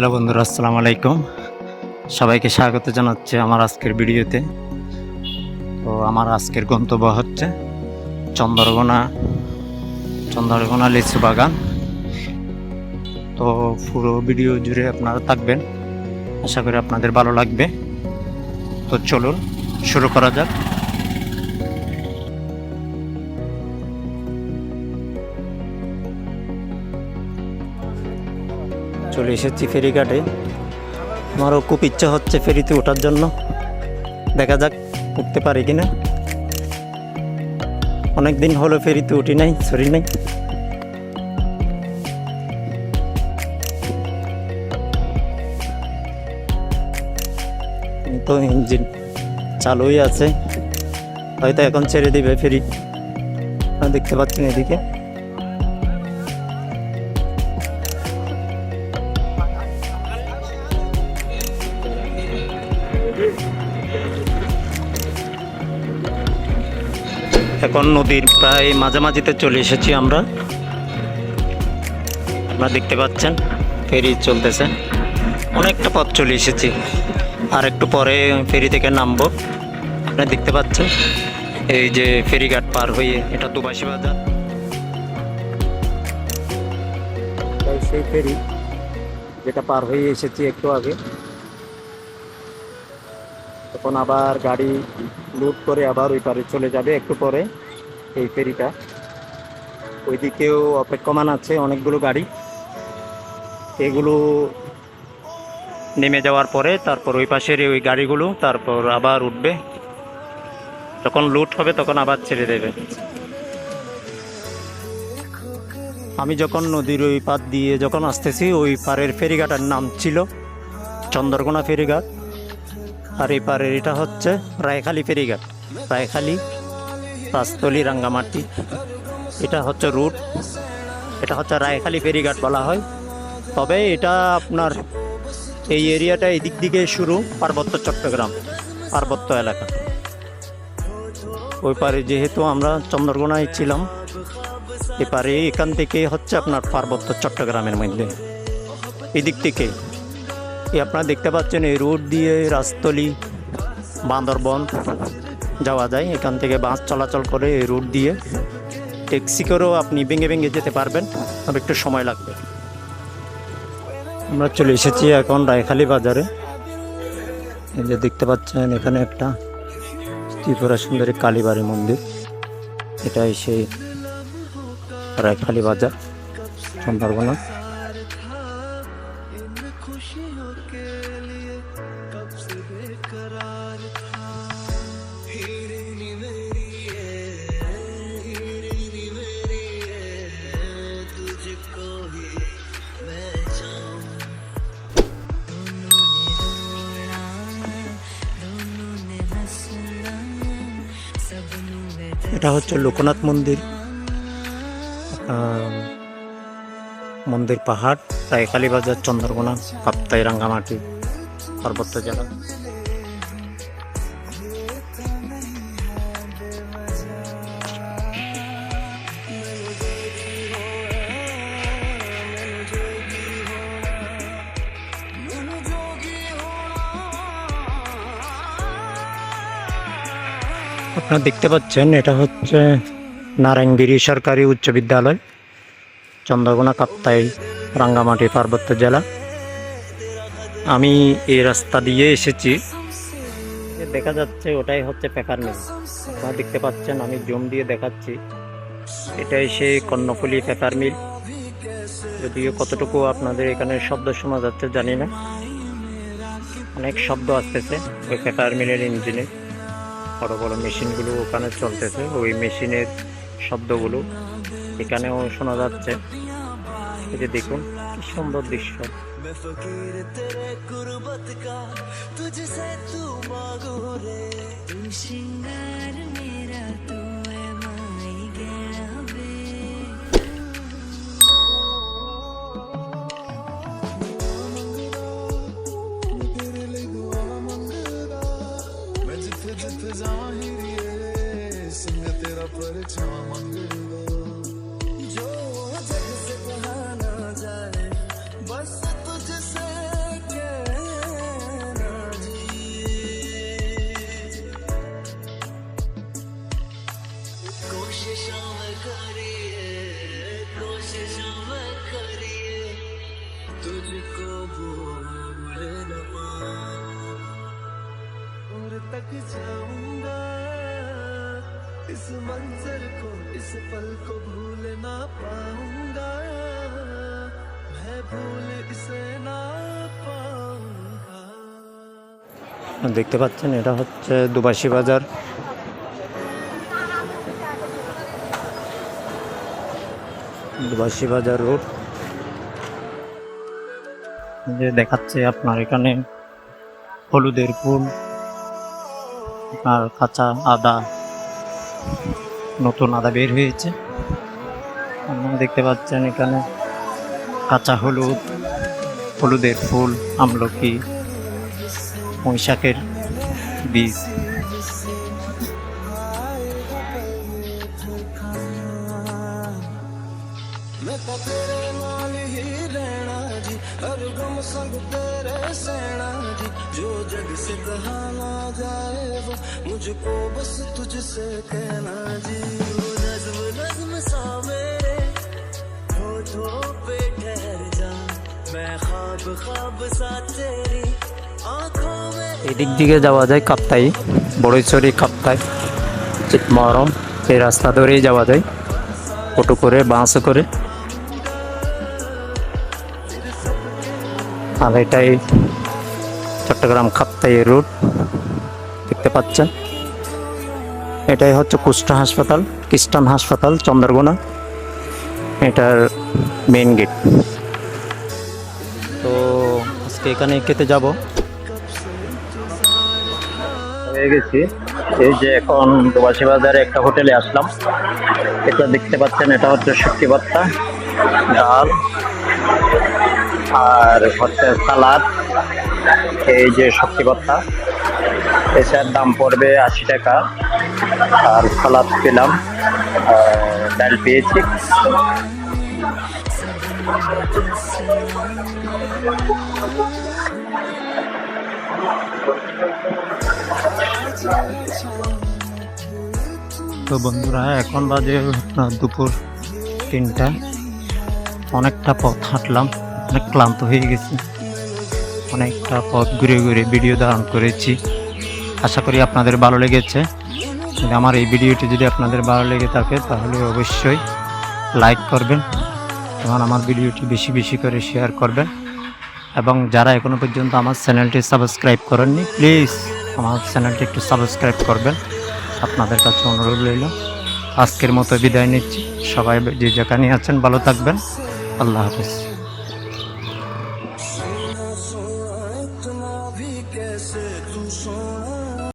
Hello বন্ধুরা, আসসালামু আলাইকুম। সবাইকে স্বাগত জানাচ্ছি আমার আজকের ভিডিওতে। তো আমার আজকের গন্তব্য হচ্ছে চন্দ্রগোনা চন্দ্রগোনা লিচু বাগান। তো পুরো ভিডিও জুড়ে আপনারা থাকবেন। আশা করি আপনাদের ভালো লাগবে। তো চলুন, শুরু করা যাক। চলে এসেছি ফেরিঘাটে। আমারও খুব ইচ্ছা হচ্ছে ফেরিতে ওঠার জন্য। দেখা যাক, উঠতে পারি কিনা। অনেক দিন হলো ফেরিতে উঠি নাই, শরীর নাই। তো ইঞ্জিন চালুই আছে। হয়তো এখন ছেড়ে দিবে ফেরি। দেখতে পাচ্ছেন এদিকে। এখন নদীর প্রায় মাঝামাঝিতে চলে এসেছি আমরা। আপনারা দেখতে পাচ্ছেন, ফেরি চলতেছে। অনেকটা পথ চলে এসেছি। আর একটু পরে ফেরি থেকে নামবো। আপনারা দেখতে পাচ্ছেন, এই যে ফেরিঘাট পার হয়ে এটা দুবাসী বাজার। সেই ফেরি যেটা পার হয়ে এসেছি একটু আগে। তখন আবার গাড়ি লুট করে আবার ওই পারে চলে যাবে একটু পরে, এই ফেরিটা। ওইদিকেও অপেক্ষমান আছে অনেকগুলো গাড়ি। এগুলো নেমে যাওয়ার পরে তারপর ওই পাশের ওই গাড়িগুলো তারপর আবার উঠবে। যখন লুট হবে তখন আবার ছেড়ে দেবে। আমি যখন নদীর ওই পাত দিয়ে যখন আসতেছি, ওই পারের ফেরিঘাটার নাম ছিল চন্দ্রকোনা ফেরিঘাট। আর এই পারের এটা হচ্ছে রায়খালী ফেরিঘাট। রায়খালী পাঁচতলি রাঙ্গামাটি। এটা হচ্ছে রুট এটা হচ্ছে রায়খালী ফেরিঘাট বলা হয়। তবে এটা আপনার এই এরিয়াটা এদিক দিকে শুরু পার্বত্য চট্টগ্রাম, পার্বত্য এলাকা। ওই পারে যেহেতু আমরা চন্দ্রকোনায় ছিলাম এপারে এখান থেকে হচ্ছে আপনার পার্বত্য চট্টগ্রামের মধ্যে। এদিক থেকে আপনারা দেখতে পাচ্ছেন এই রোড দিয়ে রাজতলি, বান্দরবন যাওয়া যায়। এখান থেকে বাস চলাচল করে এই রোড দিয়ে। ট্যাক্সি করেও আপনি ভেঙে ভেঙে যেতে পারবেন, তবে একটু সময় লাগবে। আমরা চলে এসেছি এখন রায়খালী বাজারে। এই যে দেখতে পাচ্ছেন, এখানে একটা ত্রিপুরা সুন্দরী কালীবাড়ি মন্দির। এটাই সেই রায়খালী বাজার সুন্দরবনা এটা হচ্ছে লোকনাথ মন্দির। মন্দির পাহাড় তাই বাজার চন্দ্রকোনা কাপ্তাই রাঙ্গামাটি পার্বত্য জেলা। আপনারা দেখতে পাচ্ছেন, এটা হচ্ছে নারায়ণগিরি সরকারি উচ্চ বিদ্যালয়, চন্দ্রকোনা কাপ্তাই, রাঙ্গামাটি, পার্বত্য জেলা। আমি এই রাস্তা দিয়ে এসেছি। দেখা যাচ্ছে, ওটাই হচ্ছে পেপার মিল আপনারা দেখতে পাচ্ছেন, আমি জুম দিয়ে দেখাচ্ছি। এটাই সেই কর্ণফুলি পেপার মিল। যদিও কতটুকু আপনাদের এখানে শব্দ শোনা যাচ্ছে, জানি না। অনেক শব্দ আসতেছে, ওই পেপার মিলের ইঞ্জিনে। বড় বড় মেশিনগুলো ওখানে চলতেছে। ওই মেশিনের শব্দগুলো এখানেও শোনা যাচ্ছে। এই যে দেখুন, কি সুন্দর দৃশ্য। इस मंजर को इस पल को भूल ना पाऊंगा मैं भूल इसे ना पाऊंगा দেখতে পাচ্ছেন এটা হচ্ছে দুবাসী বাজার দুবাসী বাজার রোড যে দেখাচ্ছে আপনার এখানে হলুদের ফুল আর কাঁচা আদা নতুন আদা বের হয়েছে আপনারা দেখতে পাচ্ছেন এখানে কাঁচা হলুদ হলুদের ফুল আমলকি পুঁইশাকের বীজ मैं तो तेरे नाल ही रहना जी हर गम संग तेरे सहना जी जो जग से कहा ना जाए वो मुझको बस तुझसे कहना जी वो नज्म नज्म सा मेरे होठों पे ठहर जा मैं ख्वाब ख्वाब सा तेरी आंखों में এদিক দিকে যাওয়া যায় কাপ্তাই বড়ইছড়ি কাপ্তাই মরম এই রাস্তা ধরেই যাওয়া যায় অটো করে বাসে করে আর এটাই চট্টগ্রাম কাপ্তাই রুট দেখতে পাচ্ছেন? এটাই হচ্ছে কুষ্ঠ হাসপাতাল খ্রিস্টান হাসপাতাল চন্দ্রগোনা। এটার মেন গেট তো আজকে এখানে খেতে যাব। হয়ে গেছি। এই যে এখন দুবাসী বাজারে একটা হোটেলে আসলাম। এটা দেখতে পাচ্ছেন এটা হচ্ছে শুটকি ভর্তা ডাল। আর হচ্ছে সালাদ, এই যে শুটকি ভর্তা। এটার দাম পড়বে আশি টাকা। আর সালাদ পেলাম ডাল পেয়েছি। তো বন্ধুরা, এখন বাজে দুপুর তিনটা। অনেকটা পথ হাঁটলাম। অনেক ক্লান্ত হয়ে গেছি। অনেকটা পথ ঘুরে ঘুরে ভিডিও ধারণ করেছি। আশা করি আপনাদের ভালো লেগেছে। আমার এই ভিডিওটি যদি আপনাদের ভালো লেগে থাকে, তাহলে অবশ্যই লাইক করবেন এবং আমার ভিডিওটি বেশি বেশি করে শেয়ার করবেন। এবং যারা এখনও পর্যন্ত আমার চ্যানেলটি সাবস্ক্রাইব করেননি প্লিজ আমার চ্যানেলটি একটু সাবস্ক্রাইব করবেন। আপনাদের কাছে অনুরোধ রইল। আজকের মতো বিদায় নিচ্ছি। সবাই যে যেখানে আছেন, ভালো থাকবেন। আল্লাহ হাফেজ।